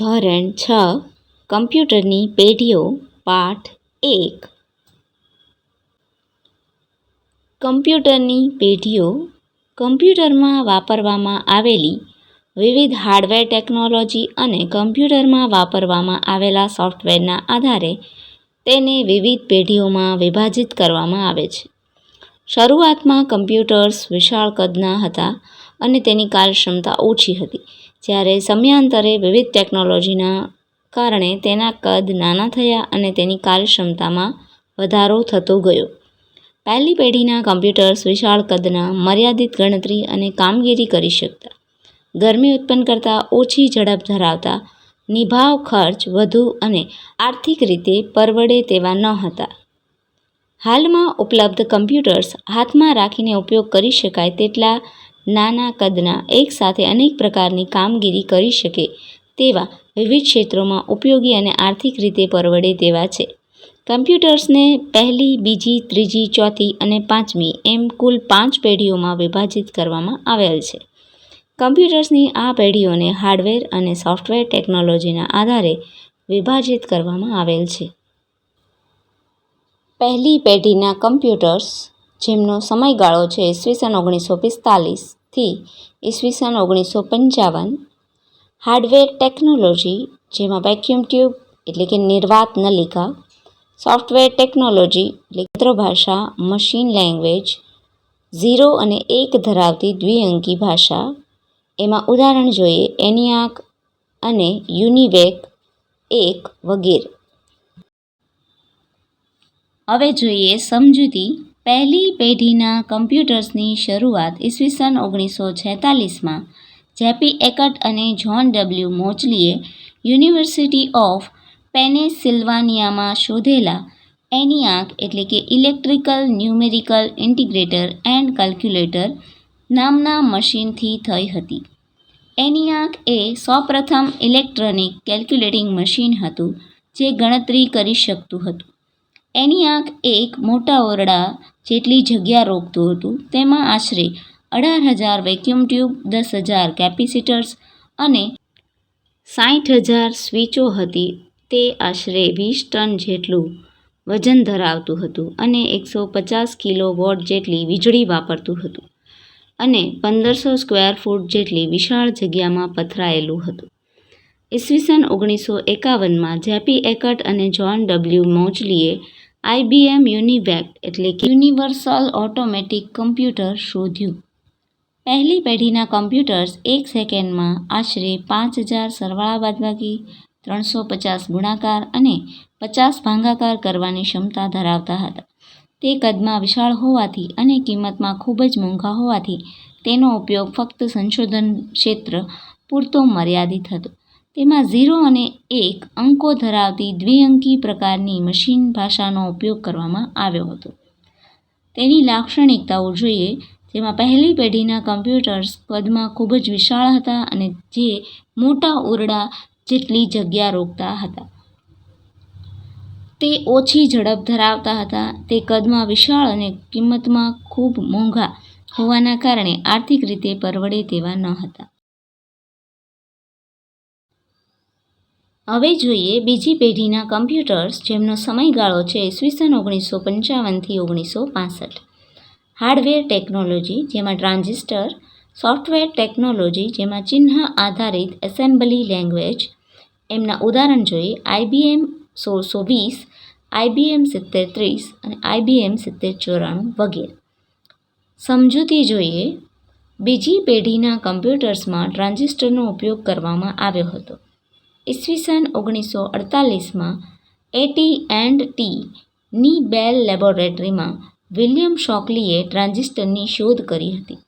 ધોરણ છ, કમ્પ્યુટરની પેઢીઓ, પાઠ એક. કમ્પ્યુટરની પેઢીઓ, કમ્પ્યુટરમાં વાપરવામાં આવેલી વિવિધ હાર્ડવેર ટેકનોલોજી અને કમ્પ્યુટરમાં વાપરવામાં આવેલા સોફ્ટવેરના આધારે તેને વિવિધ પેઢીઓમાં વિભાજિત કરવામાં આવે છે. શરૂઆતમાં કમ્પ્યુટર્સ વિશાળ કદના હતા અને તેની કાર્યક્ષમતા ઓછી હતી. જ્યારે સમયાંતરે વિવિધ ટેકનોલોજીના કારણે તેના કદ નાના થયા અને તેની કાર્યક્ષમતામાં વધારો થતો ગયો. પહેલી પેઢીના કમ્પ્યુટર્સ વિશાળ કદના મર્યાદિત ગણતરી અને કામગીરી કરી શકતા. ગરમી ઉત્પન્ન કરતા ઓછી ઝડપ ધરાવતા, નિભાવ ખર્ચ વધુ અને આર્થિક રીતે પરવડે તેવા ન હતા. હાલમાં ઉપલબ્ધ કમ્પ્યુટર્સ હાથમાં રાખીને ઉપયોગ કરી શકાય તેટલા નાના કદના એકસાથે અનેક પ્રકારની કામગીરી કરી શકે તેવા વિવિધ ક્ષેત્રોમાં ઉપયોગી અને આર્થિક રીતે પરવડે તેવા છે. કમ્પ્યુટર્સને પહેલી, બીજી, ત્રીજી, ચોથી અને પાંચમી એમ કુલ પાંચ પેઢીઓમાં વિભાજિત કરવામાં આવેલ છે. કમ્પ્યુટર્સની આ પેઢીઓને હાર્ડવેર અને સોફ્ટવેર ટેકનોલોજીના આધારે વિભાજિત કરવામાં આવેલ છે. પહેલી પેઢીના કમ્પ્યુટર્સ જેમનો સમયગાળો છે ઈસવીસન ઓગણીસો પિસ્તાલીસથી ઈસવીસન ઓગણીસો પંચાવન. હાર્ડવેર ટેકનોલોજી જેમાં વેક્યુમ ટ્યુબ એટલે કે નિર્વાત નલિકા સોફ્ટવેર ટેકનોલોજી એટલે ભાષા મશીન લેંગ્વેજ ઝીરો અને એક ધરાવતી દ્વિઅંકી ભાષા. એમાં ઉદાહરણ જોઈએ એનિયાક અને યુનિવેક એક વગેરે. હવે જોઈએ સમજૂતી પહેલી પેઢીના કમ્પ્યુટર્સની શરૂઆત ઈસવીસન ઓગણીસો છેતાલીસમાં જેપી એકટ અને જ્હોન ડબલ્યુ મોચલીએ યુનિવર્સિટી ઓફ પેનેસિલ્વાનિયામાં શોધેલા એનિયાક એટલે કે electrical, numerical, integrator and calculator નામના મશીનથી થઈ હતી. એનિયાક એ સૌપ્રથમ ઇલેક્ટ્રોનિક કેલ્ક્યુલેટિંગ મશીન હતું જે ગણતરી કરી શકતું હતું. એનિયાક એક મોટા ઓરડા જેટલી જગ્યા રોકતું હતું, તેમાં આશરે અઢાર હજાર વેક્યુમ ટ્યુબ દસ હજાર કેપેસિટર્સ અને સાઠ હજાર સ્વિચો હતી. તે આશરે વીસ ટન જેટલું વજન ધરાવતું હતું અને એકસો પચાસ કિલો વોટ જેટલી વીજળી વાપરતું હતું અને પંદરસો સ્ક્વેર ફૂટ જેટલી વિશાળ જગ્યામાં પથરાયેલું હતું. ઈસવીસન ઓગણીસો એકાવનમાં જેપી એકટ અને જ્હોન ડબલ્યુ મોચલીએ આઈબીએમ યુનિવેક્ટ એટલે કે યુનિવર્સલ ઓટોમેટિક કમ્પ્યુટર શોધ્યું. પહેલી પેઢીના કમ્પ્યુટર્સ એક સેકન્ડમાં આશરે પાંચ હજાર સરવાળા બાદબાકી, ત્રણસો પચાસ ગુણાકાર અને પચાસ ભાંગાકાર કરવાની ક્ષમતા ધરાવતા હતા. તે કદમાં વિશાળ હોવાથી અને કિંમતમાં ખૂબ જ મોંઘા હોવાથી તેનો ઉપયોગ ફક્ત સંશોધન ક્ષેત્ર પૂરતો મર્યાદિત હતો. તેમાં ઝીરો અને એક અંકો ધરાવતી દ્વિઅંકી પ્રકારની મશીન ભાષાનો ઉપયોગ કરવામાં આવ્યો હતો. તેની લાક્ષણિકતાઓ જોઈએ જેમાં પહેલી પેઢીના કમ્પ્યુટર્સ કદમાં ખૂબ જ વિશાળ હતા અને જે મોટા ઓરડા જેટલી જગ્યા રોકતા હતા. તે ઓછી ઝડપ ધરાવતા હતા, તે કદમાં વિશાળ અને કિંમતમાં ખૂબ મોંઘા હોવાના કારણે આર્થિક રીતે પરવડે તેવા ન હતા. હવે જોઈએ બીજી પેઢીના કમ્પ્યુટર્સ જેમનો સમયગાળો છે ઈસવીસન ઓગણીસો પંચાવનથી ઓગણીસો પાસઠ. હાર્ડવેર ટેકનોલોજી, જેમાં ટ્રાન્ઝિસ્ટર, સોફ્ટવેર ટેકનોલોજી, જેમાં ચિહ્ન આધારિત એસેમ્બલી લેંગ્વેજ, એમના ઉદાહરણ જોઈએ આઈબીએમ સોળસો વીસ, આઈબીએમ સિત્તેર ત્રીસ અને આઈબીએમ સિત્તેર ચોરાણું વગેરે. સમજૂતી જોઈએ, બીજી પેઢીના કમ્પ્યુટર્સમાં ટ્રાન્ઝિસ્ટરનો ઉપયોગ કરવામાં આવ્યો હતો. ઈસવીસન ઓગણીસો અડતાલીસમાં એટી એન્ડ ટી ની બેલ લેબોરેટરીમાં વિલિયમ શોકલીએ ટ્રાન્ઝિસ્ટરની શોધ કરી હતી.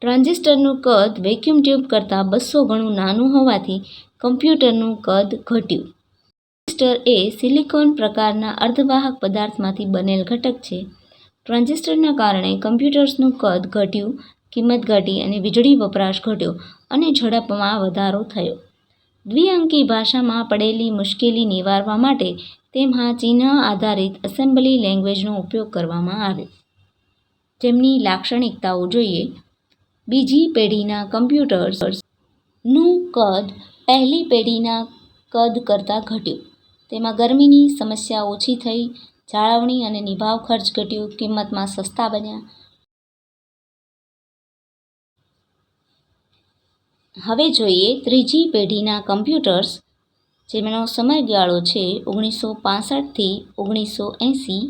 ટ્રાન્ઝિસ્ટરનું કદ વેક્યુમ ટ્યુબ કરતાં બસો ગણું નાનું હોવાથી કમ્પ્યુટરનું કદ ઘટ્યું. ટ્રાન્ઝિસ્ટર એ સિલિકોન પ્રકારના અર્ધવાહક પદાર્થમાંથી બનેલ ઘટક છે. ટ્રાન્ઝિસ્ટરના કારણે કમ્પ્યુટર્સનું કદ ઘટ્યું, કિંમત ઘટી અને વીજળી વપરાશ ઘટ્યો અને ઝડપમાં વધારો થયો. દ્વિઅંકી ભાષામાં પડેલી મુશ્કેલી નિવારવા માટે તેમાં ચિહ્ન આધારિત એસેમ્બલી લેંગ્વેજનો ઉપયોગ કરવામાં આવે જેમની લાક્ષણિકતાઓ જોઈએ બીજી પેઢીના કમ્પ્યુટર્સનું કદ પહેલી પેઢીના કદ કરતાં ઘટ્યું. તેમાં ગરમીની સમસ્યા ઓછી થઈ, જાળવણી અને નિભાવ ખર્ચ ઘટ્યો, કિંમતમાં સસ્તા બન્યા. હવે જોઈએ ત્રીજી પેઢીના કમ્પ્યુટર્સ, જેમનો સમયગાળો છે ઓગણીસો પાસઠથી ઓગણીસો એંસી.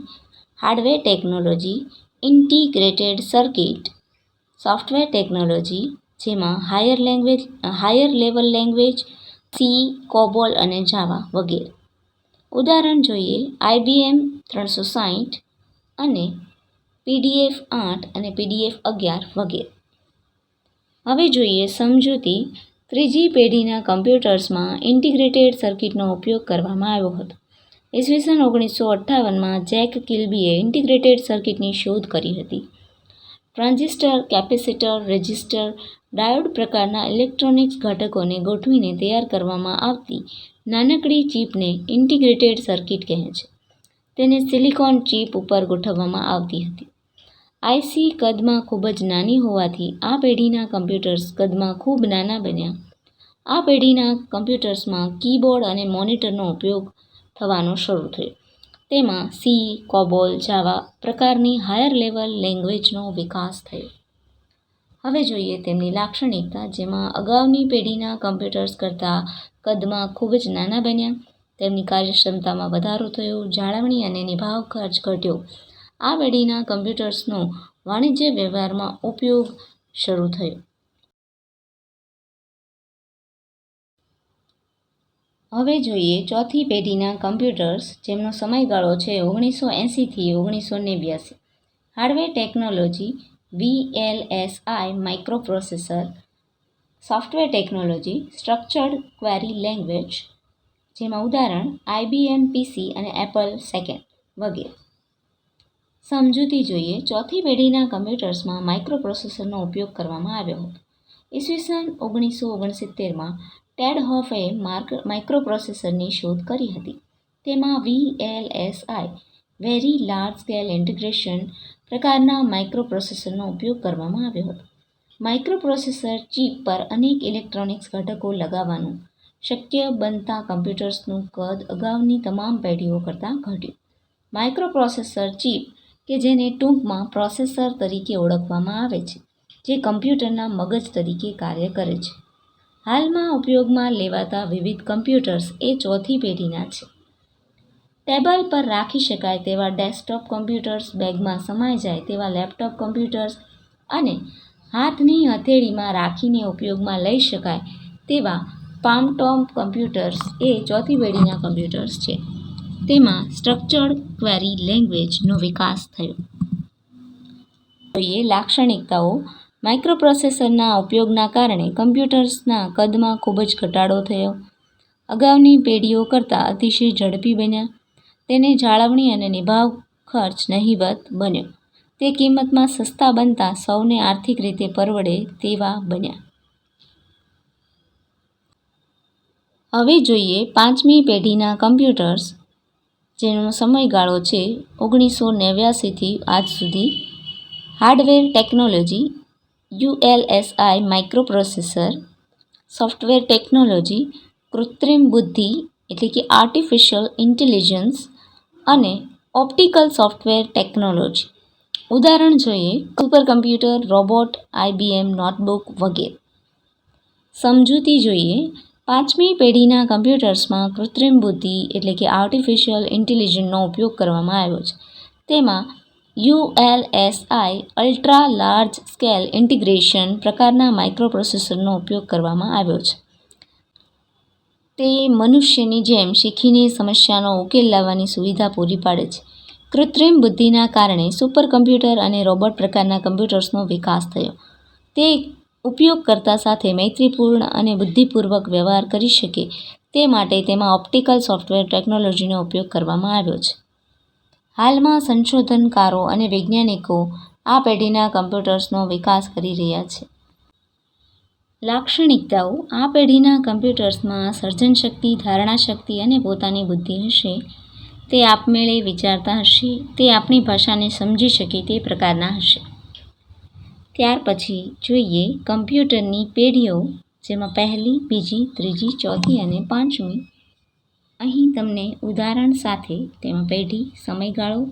Hardware technology integrated circuit, software technology, જેમાં higher language higher level language C, COBOL અને જાવા વગેરે. ઉદાહરણ જોઈએ આઈબીએમ ત્રણસો સાહીઠ અને પીડીએફ-આઠ અને પીડીએફ-અગિયાર વગેરે. હવે જોઈએ સમજૂતી ત્રીજી પેઢીના કમ્પ્યુટર્સમાં ઇન્ટિગ્રેટેડ સર્કિટનો ઉપયોગ કરવામાં આવ્યો હતો. ઈસવીસન ઓગણીસો અઠ્ઠાવનમાં જેક કિલ્બીએ ઇન્ટિગ્રેટેડ સર્કિટની શોધ કરી હતી. ટ્રાન્ઝિસ્ટર, કેપેસિટર, રેઝિસ્ટર, ડાયોડ પ્રકારના ઇલેક્ટ્રોનિક્સ ઘટકોને ગોઠવીને તૈયાર કરવામાં આવતી નાનકડી ચિપને ઇન્ટિગ્રેટેડ સર્કિટ કહે છે. તેને સિલિકોન ચિપ ઉપર ગોઠવવામાં આવતી હતી. આઈસી કદમાં ખૂબ જ નાની હોવાથી આ પેઢીના કમ્પ્યુટર્સ કદમાં ખૂબ નાના બન્યા. આ પેઢીના કમ્પ્યુટર્સમાં કીબોર્ડ અને મોનિટરનો ઉપયોગ થવાનો શરૂ થયો. તેમાં સી, કોબોલ, જાવા પ્રકારની હાયર લેવલ લેંગ્વેજનો વિકાસ થયો. હવે જોઈએ તેમની લાક્ષણિકતા, જેમાં અગાઉની પેઢીના કમ્પ્યુટર્સ કરતાં કદમાં ખૂબ જ નાના બન્યા. તેમની કાર્યક્ષમતામાં વધારો થયો, જાળવણી અને નિભાવ ખર્ચ ઘટ્યો. આ પેઢીના કમ્પ્યુટર્સનો વાણિજ્ય વ્યવહારમાં ઉપયોગ શરૂ થયો. હવે જોઈએ ચોથી પેઢીના કમ્પ્યુટર્સ, જેમનો સમયગાળો છે ઓગણીસો એંસીથી ઓગણીસો નેવ્યાસી. Hardware technology VLSI microprocessor, software technology structured query language, જેમાં ઉદાહરણ આઈબીએમ પીસી અને એપલ સેકન્ડ વગેરે. સમજૂતી જોઈએ ચોથી પેઢીના કમ્પ્યુટર્સમાં માઇક્રોપ્રોસેસરનો ઉપયોગ કરવામાં આવ્યો હતો. ઈસવીસન ઓગણીસો ઓગણસિત્તેરમાં ટેડ હોફે માઇક્રોપ્રોસેસરની શોધ કરી હતી. તેમાં VLSI very large scale integration પ્રકારના માઇક્રોપ્રોસેસરનો ઉપયોગ કરવામાં આવ્યો હતો. માઇક્રોપ્રોસેસર ચિપ પર અનેક ઇલેક્ટ્રોનિક્સ ઘટકો લગાવવાનું શક્ય બનતા કમ્પ્યુટર્સનું કદ અગાઉની તમામ પેઢીઓ કરતાં ઘટ્યું. માઇક્રોપ્રોસેસર ચિપ, કે જેને ટૂંકમાં પ્રોસેસર તરીકે ઓળખવામાં આવે છે, જે કમ્પ્યુટરના મગજ તરીકે કાર્ય કરે છે. હાલમાં ઉપયોગમાં લેવાતા વિવિધ કમ્પ્યુટર્સ એ ચોથી પેઢીના છે. ટેબલ પર રાખી શકાય તેવા ડેસ્કટોપ કમ્પ્યુટર્સ, બેગમાં સમાઈ જાય તેવા લેપટોપ કમ્પ્યુટર્સ અને હાથની હથેળીમાં રાખીને ઉપયોગમાં લઈ શકાય તેવા પામ-ટોપ કમ્પ્યુટર્સ એ ચોથી પેઢીના કમ્પ્યુટર્સ છે. તેમાં સ્ટ્રક્ચર્ડ ક્વેરી લેંગ્વેજનો વિકાસ થયો. જોઈએ લાક્ષણિકતાઓ માઇક્રોપ્રોસેસરના ઉપયોગના કારણે કમ્પ્યુટર્સના કદમાં ખૂબ જ ઘટાડો થયો. અગાઉની પેઢીઓ કરતાં અતિશય ઝડપી બન્યા. તેને જાળવણી અને નિભાવ ખર્ચ નહિવત બન્યો. તે કિંમતમાં સસ્તા બનતા સૌને આર્થિક રીતે પરવડે તેવા બન્યા. હવે જોઈએ પાંચમી પેઢીના કમ્પ્યુટર્સ, જેનો સમયગાળો છે ઓગણીસો નેવ્યાસીથી આજ સુધી. Hardware technology ULSI microprocessor, software technology કૃત્રિમ બુદ્ધિ એટલે કે આર્ટિફિશિયલ ઇન્ટેલિજન્સ અને ઓપ્ટિકલ સોફ્ટવેર ટેકનોલોજી. ઉદાહરણ જોઈએ super computer robot, IBM notebook વગેરે. સમજૂતી જોઈએ પાંચમી પેઢીના કમ્પ્યુટર્સમાં કૃત્રિમ બુદ્ધિ એટલે કે આર્ટિફિશિયલ ઇન્ટેલિજન્સનો ઉપયોગ કરવામાં આવ્યો છે. તેમાં ULSI ultra large scale integration પ્રકારના માઇક્રોપ્રોસેસરનો ઉપયોગ કરવામાં આવ્યો છે. તે મનુષ્યની જેમ શીખીને સમસ્યાનો ઉકેલ લાવવાની સુવિધા પૂરી પાડે છે. કૃત્રિમ બુદ્ધિના કારણે સુપર કમ્પ્યુટર અને રોબોટ પ્રકારના કમ્પ્યુટર્સનો વિકાસ થયો. તે ઉપયોગકર્તા સાથે મૈત્રીપૂર્ણ અને બુદ્ધિપૂર્વક વ્યવહાર કરી શકે તે માટે તેમાં ઓપ્ટિકલ સોફ્ટવેર ટેકનોલોજીનો ઉપયોગ કરવામાં આવ્યો છે. હાલમાં સંશોધનકારો અને વૈજ્ઞાનિકો આ પેઢીના કમ્પ્યુટર્સનો વિકાસ કરી રહ્યા છે. લાક્ષણિકતાઓ આ પેઢીના કમ્પ્યુટર્સમાં સર્જનશક્તિ, ધારણાશક્તિ અને પોતાની બુદ્ધિ હશે. તે આપમેળે વિચારતા હશે. તે આપણી ભાષાને સમજી શકે તે પ્રકારના હશે. ત્યાર પછી જોઈએ કમ્પ્યુટરની પેઢીઓ, જેમાં પહેલી બીજી ત્રીજી ચોથી અને પાંચમી. અહીં તમને ઉદાહરણ સાથે તેમાં પેઢી સમયગાળો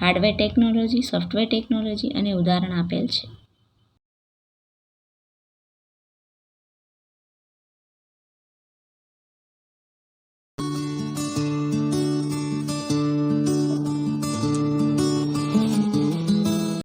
હાર્ડવેર ટેકનોલોજી સોફ્ટવેર ટેકનોલોજી અને ઉદાહરણ આપેલ છે.